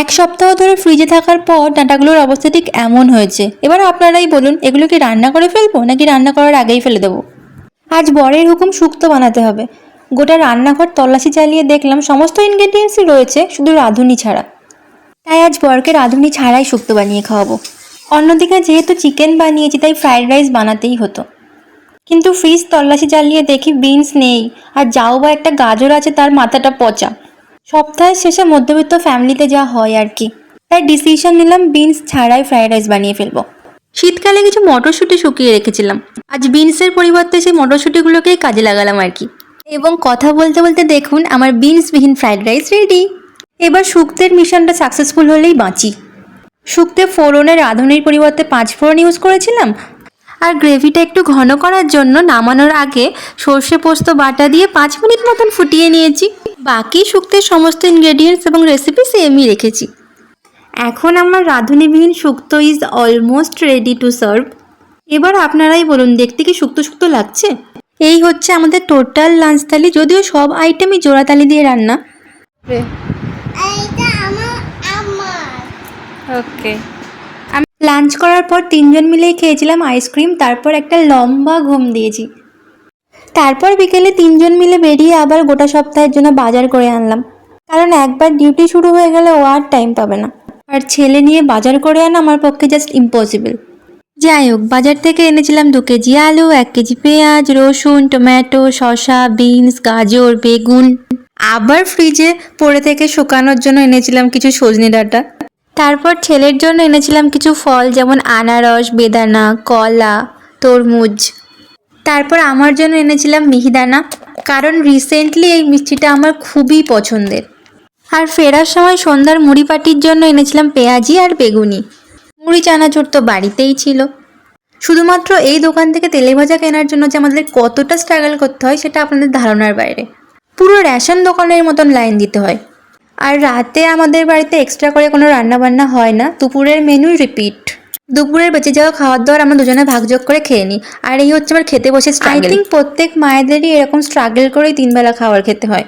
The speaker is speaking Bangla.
এক সপ্তাহ ধরে ফ্রিজে থাকার পর ডাঁটাগুলোর অবস্থা ঠিক এমন হয়েছে। এবার আপনারাই বলুন, এগুলো কি রান্না করে ফেলব নাকি রান্না করার আগেই ফেলে দেবো? আজ বরের হুকুম শুক্তো বানাতে হবে। গোটা রান্নাঘর তল্লাশি চালিয়ে দেখলাম সমস্ত ইনগ্রেডিয়েন্টসই রয়েছে, শুধু রাঁধুনি ছাড়া। তাই আজ বরকে রাঁধুনি ছাড়াই শুক্তো বানিয়ে খাওয়াবো। অন্যদিকে যেহেতু চিকেন বানিয়েছি, তাই ফ্রাইড রাইস বানাতেই হতো। কিন্তু ফ্রিজ তল্লাশি চালিয়ে দেখি বিনস নেই, আর যাও বা একটা গাজর আছে তার মাথাটা পচা। সপ্তাহের শেষে মধ্যবিত্ত ফ্যামিলিতে যা হয় আর কি। তাই ডিসিশন নিলাম বিনস ছাড়াই ফ্রাইড রাইস বানিয়ে ফেলব। শীতকালে কিছু মটরশুঁটি শুকিয়ে রেখেছিলাম। আজ বিনসের পরিবর্তে সেই মটরশুঁটিগুলোকেই কাজে লাগালাম আর কি। এবং কথা বলতে বলতে দেখুন, আমার বিনসবিহীন ফ্রাইড রাইস রেডি এবার শুক্তের মিশনটা সাকসেসফুল হলেই বাঁচি। শুক্তে ফোড়নের রাঁধুনির পরিবর্তে পাঁচ ফোড়ন ইউজ করেছিলাম। আর গ্রেভিটা একটু ঘন করার জন্য নামানোর আগে সর্ষে পোস্ত বাটা দিয়ে পাঁচ মিনিট মতন ফুটিয়ে নিয়েছি। বাকি শুক্তের সমস্ত ইনগ্রেডিয়েন্টস এবং রেসিপি সেমই রেখেছি। এখন আমার রাঁধুনিবিহীন শুক্তো is almost ready to serve এবার আপনারাই বলুন দেখতে কি শুক্তো শুক্তো লাগছে? এই হচ্ছে আমাদের টোটাল লাঞ্চ থালি যদিও সব আইটেমই জোড়া তালি দিয়ে রান্না। এইটা আমার আমার। ওকে আমি লাঞ্চ করার পর তিনজন মিলেই খেয়েছিলাম আইসক্রিম তারপর একটা লম্বা ঘুম দিয়েছি। তারপর বিকেলে তিনজন মিলে বেরিয়ে আবার গোটা সপ্তাহের জন্য বাজার করে আনলাম। কারণ একবার ডিউটি শুরু হয়ে গেলে ও আর টাইম পাবে না। আর ছেলে নিয়ে বাজার করে আনা আমার পক্ষে জাস্ট ইম্পসিবল যাই হোক, বাজার থেকে এনেছিলাম দু কেজি আলু, এক কেজি পেঁয়াজ, রসুন, টমেটো, শসা, বিনস, গাজর, বেগুন। আবার ফ্রিজে পড়ে থেকে শুকানোর জন্য এনেছিলাম কিছু সজনে ডাঁটা। তারপর ছেলের জন্য এনেছিলাম কিছু ফল যেমন আনারস, বেদানা, কলা, তরমুজ। তারপর আমার জন্য এনেছিলাম মিহিদানা। কারণ রিসেন্টলি এই মিষ্টিটা আমার খুবই পছন্দের। আর ফেরার সময় সন্ধ্যার মুড়ি পাটির জন্য এনেছিলাম পেঁয়াজি আর বেগুনি। মুড়ি চানাচুর তো বাড়িতেই ছিল। শুধুমাত্র এই দোকান থেকে তেলে ভাজা কেনার জন্য যে আমাদের কতটা স্ট্রাগল করতে হয় সেটা আপনাদের ধারণার বাইরে। পুরো রেশন দোকানের মতন লাইন দিতে হয়। আর রাতে আমাদের বাড়িতে এক্সট্রা করে কোনো রান্না বান্না হয় না। দুপুরের মেনু রিপিট দুপুরের বেঁচে যাওয়া খাওয়ার দাওয়ার আমরা দুজনে ভাগযোগ করে খেয়ে নিই। আর এই হচ্ছে আমার খেতে বসে আই থিঙ্ক প্রত্যেক মায়েদেরই এরকম স্ট্রাগল করেই তিনবেলা খাবার খেতে হয়।